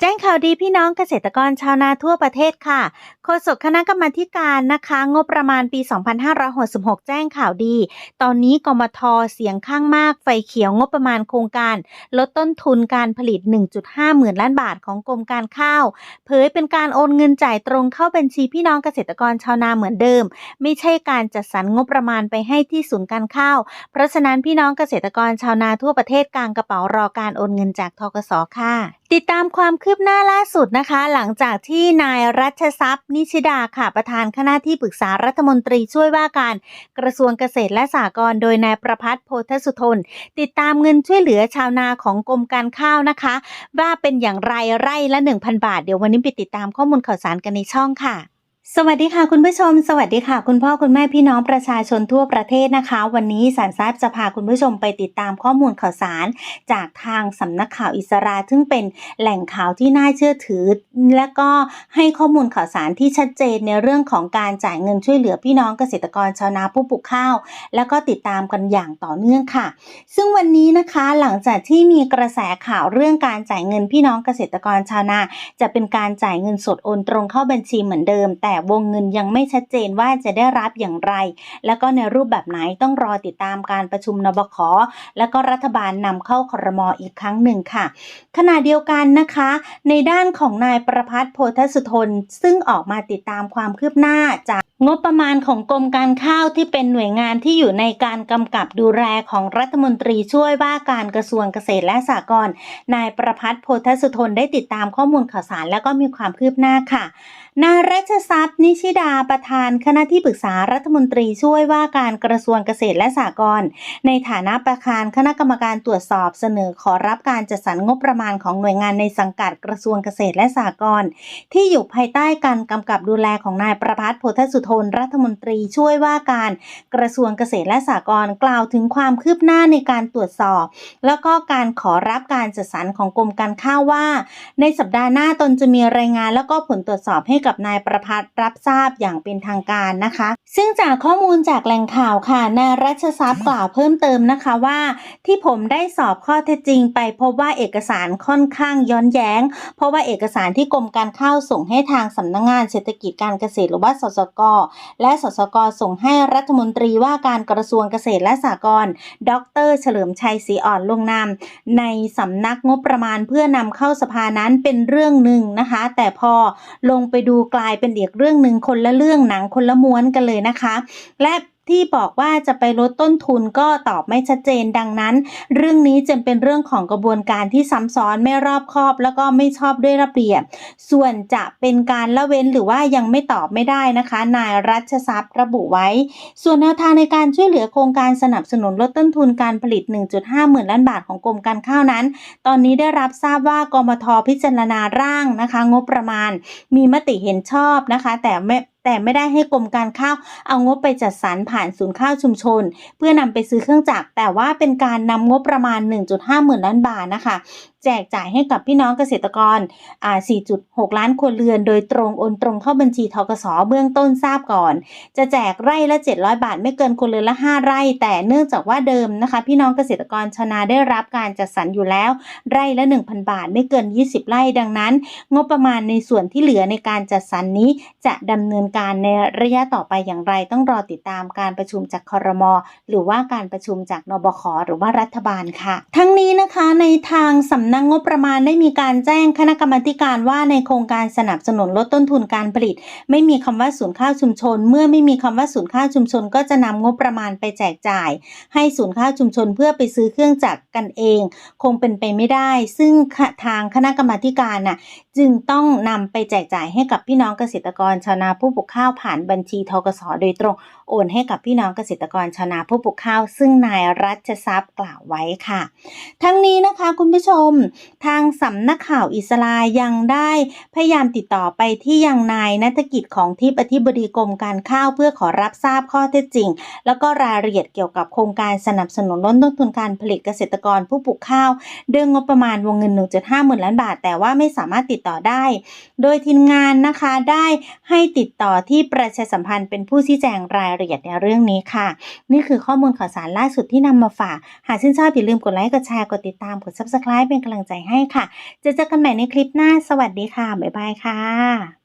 แจ้งข่าวดีพี่น้องเกษตรกรชาวนาทั่วประเทศค่ะ โฆษกคณะกรรมาการนะคะ งบประมาณปี 2566 แจ้งข่าวดี ตอนนี้กมทเสียงข้างมากไฟเขียวงบประมาณโครงการ ลดต้นทุนการผลิต 1.5 หมื่นล้านบาทของกรมการข้าว เผยเป็นการโอนเงินจ่ายตรงเข้าบัญชีพี่น้องเกษตรกรชาวนาเหมือนเดิม ไม่ใช่การจัดสรรงบประมาณไปให้ที่ศูนย์การข้าว เพราะฉะนั้นพี่น้องเกษตรกรชาวนาทั่วประเทศกลางกระเป๋ารอการโอนเงินจากทกสค่ะ ติดตามความคืบหน้าล่าสุดนะคะ หลังจากที่นายรัชทรัพย์ นิชิดาค่ะประธานคณะที่ปรึกษารัฐมนตรีช่วยว่าการกระทรวงเกษตรและสหกรณ์โดยนายประพัฒน์โพธสุทน ติดตามเงินช่วยเหลือชาวนาของกรมการข้าวนะคะ ว่าเป็นอย่างไรไร่ละ 1,000 บาท เดี๋ยววันนี้ไปติดตามข้อมูลข่าวสารกันในช่องค่ะ สวัสดีค่ะคุณผู้ชม สวัสดีค่ะ คุณพ่อคุณแม่พี่น้องประชาชนทั่วประเทศนะคะ วันนี้สารทราบจะพาคุณผู้ชมไปติดตามข้อมูลข่าวสาร จากทางสำนักข่าวอิสราซึ่งเป็นแหล่งข่าวที่น่าเชื่อถือ และก็ให้ข้อมูลข่าวสารที่ชัดเจนในเรื่องของการจ่ายเงินช่วยเหลือพี่น้องเกษตรกรชาวนาผู้ปลูกข้าว แล้วก็ติดตามกันอย่างต่อเนื่องค่ะ ซึ่งวันนี้นะคะหลังจากที่มีกระแสข่าวเรื่องการจ่ายเงินพี่น้องเกษตรกรชาวนา จะเป็นการจ่ายเงินสดโอนตรงเข้าบัญชีเหมือนเดิมแต่วงเงินยังไม่ชัดเจนว่าจะได้รับอย่างไร แล้วก็ในรูปแบบไหนต้องรอติดตามการประชุมนบคแล้วก็รัฐบาลนำเข้าครมอีกครั้งหนึ่งค่ะ ขณะเดียวกันนะคะ ในด้านของนายประพัฒน์โพธสุทน ซึ่งออกมาติดตามความคืบหน้าจากงบประมาณของกรมการข้าวที่เป็นหน่วยงานที่อยู่ในการกำกับดูแลของรัฐมนตรีช่วยว่าการกระทรวงเกษตรและสหกรณ์นายประพัฒน์โพธสุทนได้ติดตามข้อมูลข่าวสารแล้วก็มีความคืบหน้าค่ะนายรัชทรัพย์นิชิดาประธานคณะที่ปรึกษารัฐมนตรีช่วยว่าการกระทรวงเกษตรและสหกรณ์ในฐานะประธานคณะกรรมการตรวจสอบเสนอขอรับการจัดสรรงบประมาณของหน่วยงานในสังกัดกระทรวงเกษตรและสหกรณ์ที่อยู่ภายใต้การกำกับดูแลของนายประพัฒน์โพธสุทนรัฐมนตรีช่วยว่าการกระทรวงเกษตรและสหกรณ์กล่าวถึงความคืบหน้าในการตรวจสอบ แล้วก็การขอรับการจัดสรรของกรมการข้าวว่า ในสัปดาห์หน้าตนจะมีรายงานแล้วก็ผลตรวจสอบให้กับนายประพัฒน์รับทราบอย่างเป็นทางการนะคะ ซึ่งจากข้อมูลจากแหล่งข่าวค่ะนายรัชทรัพย์กล่าวเพิ่มเติมนะคะว่า ที่ผมได้สอบข้อเท็จจริงไปพบว่าเอกสารค่อนข้างย้อนแย้ง เพราะว่าเอกสารที่กรมการข้าวส่งให้ทางสำนักงงานเศรษฐกิจการเกษตรหรือว่าสสก และสสกส่งให้รัฐมนตรีว่าการกระทรวงเกษตรและสหกรณ์ดร เฉลิมชัยศรีอ่อนลงนามในสำนักงบประมาณเพื่อนำเข้าสภานั้นเป็นเรื่องหนึ่งนะคะ แต่พอลงไปดูกลายเป็นอีกเรื่องรื่องหนึ่งคนละเรื่องหนังคนละม้วนกันเลยนะคะ และ ที่บอกว่าจะไปลดต้นทุนก็ตอบไม่ชัดเจนดังนั้น เรื่องนี้จึงเป็นเรื่องของกระบวนการที่ซ้ำซ้อนไม่รอบคอบ แล้วก็ไม่ชอบด้วยระเบียบ ส่วนจะเป็นการละเว้นหรือว่ายังไม่ตอบไม่ได้นะคะ นายรัชทรัพย์ระบุไว้ ส่วนแนวทางในการช่วยเหลือโครงการสนับสนุนลดต้นทุนการผลิต 1.5 หมื่นล้านบาทของกรมการข้าวนั้น ตอนนี้ได้รับทราบว่ากมทพิจารณาร่างนะคะ งบประมาณ มีมติเห็นชอบนะคะ แต่ไม่ แต่ไม่ได้ให้กรมการข้าวเอางบไปจัดสรรผ่านศูนย์ข้าวชุมชน เพื่อนำไปซื้อเครื่องจักรแต่ว่าเป็นการนำงบประมาณ 1.5 หมื่นล้านบาทนะคะ แจกจ่ายให้กับพี่น้องเกษตรกร 4.6 ล้านครัวเรือน โดยตรงโอนตรงเข้าบัญชีทกสเบื้องต้นทราบก่อน จะแจกไร่ละ 700 บาท ไม่เกินครัวเรือนละ 5 ไร่ แต่เนื่องจากว่าเดิมนะคะ พี่น้องเกษตรกรชาวนาได้รับการจัดสรรอยู่แล้ว ไร่ละ 1,000 บาท ไม่เกิน 20 ไร่ดังนั้น งบประมาณในส่วนที่เหลือในการจัดสรรนี้ จะดำเนินการในระยะต่อไปอย่างไร ต้องรอติดตามการประชุมจากคอรมอหรือว่าการประชุมจากนบคหรือว่ารัฐบาลค่ะ ทั้งนี้นะคะในทางสำนักงงบประมาณได้มีการแจ้งคณะกรรมการว่าในโครงการสนับสนุนลดต้นทุนการผลิต ไม่มีคำว่าศูนย์ข้าวชุมชน เมื่อไม่มีคำว่าศูนย์ข้าวชุมชน ก็จะนำงบประมาณไปแจกจ่าย ให้ศูนย์ข้าวชุมชนเพื่อไปซื้อเครื่องจักรกันเอง คงเป็นไปไม่ได้ ซึ่งทางคณะกรรมการน่ะจึงต้องนำไปแจกจ่ายให้กับพี่น้องเกษตรกรชาวนาผู้ปลูกข้าวผ่านบัญชีทกสโดยตรงโอนให้กับพี่น้องเกษตรกรชาวนาผู้ปลูกข้าว ซึ่งนายรัชทรัพย์กล่าวไว้ค่ะ ทั้งนี้นะคะคุณผู้ชมทางสำนักข่าวอิสลายังได้พยายามติดต่อไปที่ยังนายนัฐกิจของที่ปฏิบดีกรมการข้าวเพื่อขอรับทราบข้อเท็จจริง แล้วก็รายละเอียดเกี่ยวกับโครงการสนับสนุนลดต้นทุนการผลิตเกษตรกรผู้ปลูกข้าวเดืองงบประมาณวงเงิน 1.5หมื่นล้านบาท แต่ว่าไม่สามารถติดต่อได้ โดยทีมงานนะคะได้ให้ติดต่อที่ประชาสัมพันธ์เป็นผู้ชี้แจงรายละเอียดในเรื่องนี้ค่ะ นี่คือข้อมูลข่าวสารล่าสุดที่นำมาฝาก หากชื่นชอบอย่าลืมกดไลค์กดแชร์กดติดตามกด subscribe เป็นกำลังำลังใจให้ค่ะ จะเจอกันใหม่ในคลิปหน้า สวัสดีค่ะ บ๊ายบายค่ะ